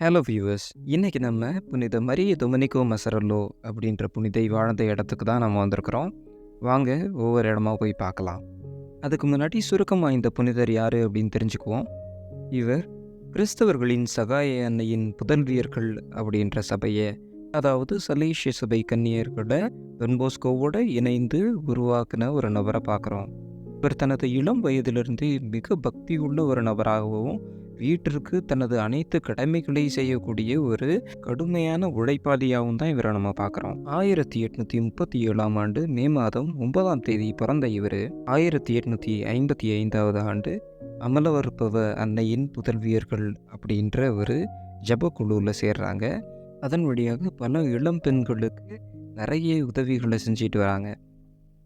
Hello viewers இன்றைக்கி நம்ம புனித மரிய டொமினிகோ மசரல்லோ அப்படின்ற புனிதை வாழ்ந்த இடத்துக்கு தான் நம்ம வந்திருக்கிறோம். வாங்க ஒவ்வொரு இடமா போய் பார்க்கலாம். அதுக்கு முன்னாடி சுருக்கமாக இந்த புனிதர் யார் அப்படின்னு தெரிஞ்சுக்குவோம். இவர் கிறிஸ்தவர்களின் சகாய அன்னையின் புதல்வியர்கள் அப்படின்ற சபையை அதாவது சலேஷிய சபை கன்னியர்களோட வென்போஸ்கோவோட இணைந்து உருவாக்கின ஒரு நபரை பார்க்குறோம். இவர் தனது இளம் வயதிலிருந்து மிக பக்தி உள்ள ஒரு நபராகவும் வீட்டிற்கு தனது அனைத்து கடமைகளை செய்யக்கூடிய ஒரு கடுமையான உழைப்பாளியாகவும் தான் இவரை நம்ம பார்க்குறோம். ஆயிரத்தி எட்நூற்றி முப்பத்தி ஏழாம் ஆண்டு மே மாதம் ஒன்பதாம் தேதி பிறந்த இவர். ஆயிரத்தி எட்நூற்றி ஐம்பத்தி ஐந்தாவது ஆண்டு அமலவருப்பவ அன்னையின் புதல்வியர்கள் அப்படின்ற ஒரு ஜபக்குழுவில் சேர்றாங்க. அதன் வழியாக பல இளம் பெண்களுக்கு நிறைய உதவிகளை செஞ்சுட்டு வராங்க.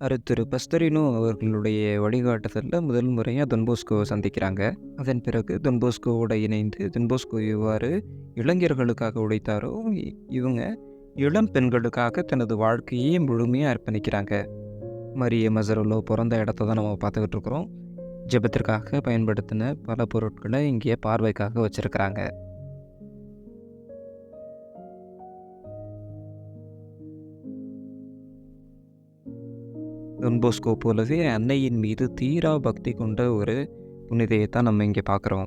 திரு பஸ்தரினோ அவர்களுடைய வழிகாட்டுதலில் முதல் முறையாக தொன்போஸ்கோவை சந்திக்கிறாங்க. அதன் பிறகு தொன்போஸ்கோவோட இணைந்து தொன்போஸ்கோ இவ்வாறு இளைஞர்களுக்காக உழைத்தாரோ இ- இவங்க இளம் பெண்களுக்காக தனது வாழ்க்கையே முழுமையாக அர்ப்பணிக்கிறாங்க. மரிய மசரலோ பிறந்த இடத்த தான் நம்ம பார்த்துக்கிட்டு இருக்கிறோம். ஜெபத்திற்காக பயன்படுத்தின பல பொருட்களை இங்கே பார்வைக்காக வச்சுருக்கிறாங்க. டொன்போஸ்கோ போலவே அன்னையின் மீது தீரா பக்தி கொண்ட ஒரு புனிதையை தான் நம்ம இங்கே பார்க்குறோம்.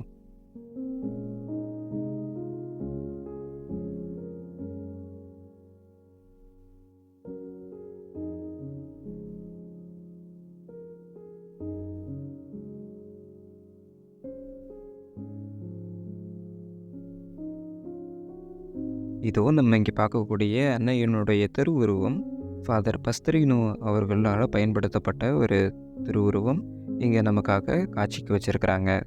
இதோ நம்ம இங்கே பார்க்கக்கூடிய அன்னையனுடைய திருவுருவம் ஃபாதர் பஸ்தரினோ அவர்களால் பயன்படுத்தப்பட்ட ஒரு திருவுருவம் இங்கே நமக்காக காட்சிக்கு வச்சிருக்கிறாங்க.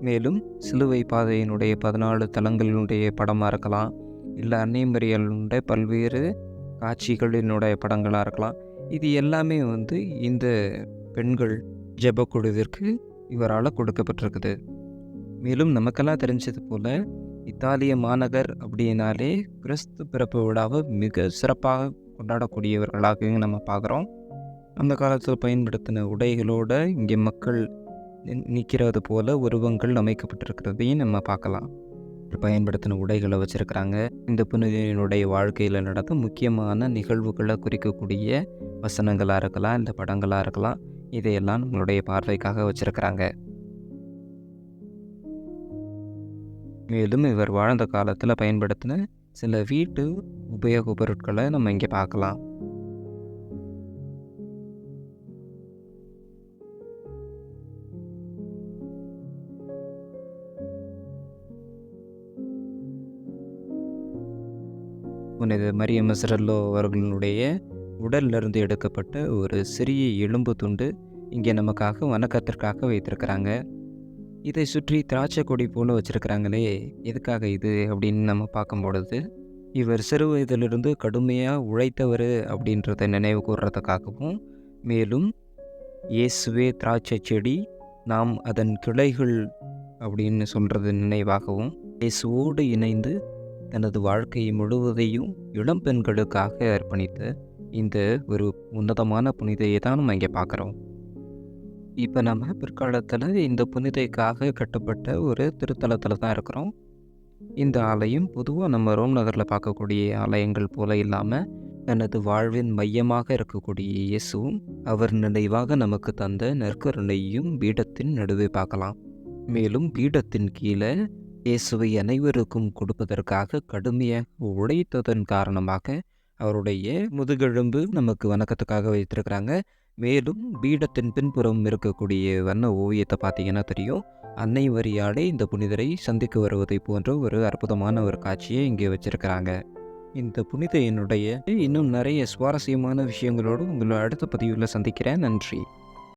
மேலும் சிலுவை பாதையினுடைய பதினாலு தலங்களினுடைய படமாக இருக்கலாம். இல்லை அன்னை பல்வேறு காட்சிகளினுடைய படங்களாக இருக்கலாம். இது எல்லாமே வந்து இந்த பெண்கள் ஜெபக்குழுவிற்கு இவரால் கொடுக்கப்பட்டிருக்குது. மேலும் நமக்கெல்லாம் தெரிஞ்சது போல் இத்தாலிய மாநகர் அப்படின்னாலே கிறிஸ்து பிறப்பு விழாவை மிக சிறப்பாக கொண்டாடக்கூடியவர்களாக நம்ம பார்க்குறோம். அந்த காலத்தில் பயன்படுத்தின உடைகளோட இங்கே மக்கள் நிற்கிறது போல உருவங்கள் அமைக்கப்பட்டிருக்கிறதையும் நம்ம பார்க்கலாம். பயன்படுத்தின உடைகளை வச்சுருக்கிறாங்க. இந்த புனிதனுடைய வாழ்க்கையில் நடந்த முக்கியமான நிகழ்வுகளை குறிக்கக்கூடிய வசனங்களாக இருக்கலாம் இந்த படங்களாக இருக்கலாம் இதையெல்லாம் நம்மளுடைய பார்வைக்காக வச்சுருக்கிறாங்க. மேலும் இவர் வாழ்ந்த காலத்தில் பயன்படுத்தின சில வீட்டு உபயோகப் பொருட்களை நம்ம இங்கே பார்க்கலாம். புனித மரிய மசரல்லோ அவர்களுடைய உடல்லிருந்து எடுக்கப்பட்ட ஒரு சிறிய எலும்பு துண்டு இங்கே நமக்காக வணக்கத்திற்காக வைத்திருக்கிறாங்க. இதை சுற்றி திராட்சை கொடி போல வச்சிருக்கிறாங்களே எதுக்காக இது அப்படின்னு நம்ம பார்க்கும் பொழுது இவர் சிறு வயதிலிருந்து கடுமையாக உழைத்தவர் அப்படின்றத நினைவு கூறுறதுக்காகவும் மேலும் இயேசுவே திராட்சை செடி நாம் அதன் கிளைகள் அப்படின்னு சொல்கிறது நினைவாகவும் இயேசுவோடு இணைந்து தனது வாழ்க்கை முழுவதையும் இளம் பெண்களுக்காக அர்ப்பணித்த இந்த ஒரு உன்னதமான புனிதையை தான் நம்ம இங்கே பார்க்குறோம். இப்போ நம்ம பிற்காலத்தில் இந்த புனிதைக்காக கட்டப்பட்ட ஒரு திருத்தலத்தில் தான் இருக்கிறோம். இந்த ஆலயம் பொதுவாக நம்ம ரோம் நகரில் பார்க்கக்கூடிய ஆலயங்கள் போல இல்லாமல் தனது வாழ்வின் மையமாக இருக்கக்கூடிய இயேசுவும் அவர் நினைவாக நமக்கு தந்த நற்கருணையும் பீடத்தின் நடுவே பார்க்கலாம். மேலும் பீடத்தின் கீழே இயேசுவை அனைவருக்கும் கொடுப்பதற்காக கடுமையாக உழைத்ததன் காரணமாக அவருடைய முதுகெலும்பு நமக்கு வணக்கத்துக்காக வைத்திருக்கிறாங்க. மேலும் பீடத்தின் பின்புறம் இருக்கக்கூடிய வண்ண ஓவியத்தை பார்த்தீங்கன்னா தெரியும். அன்னை வரியாலே இந்த புனிதரை சந்திக்க வருவதை போன்ற ஒரு அற்புதமான ஒரு காட்சியை இங்கே வச்சிருக்கிறாங்க. இந்த புனிதையினுடைய இன்னும் நிறைய சுவாரஸ்யமான விஷயங்களோடு உங்களை அடுத்த பதிவில் சந்திக்கிறேன். நன்றி.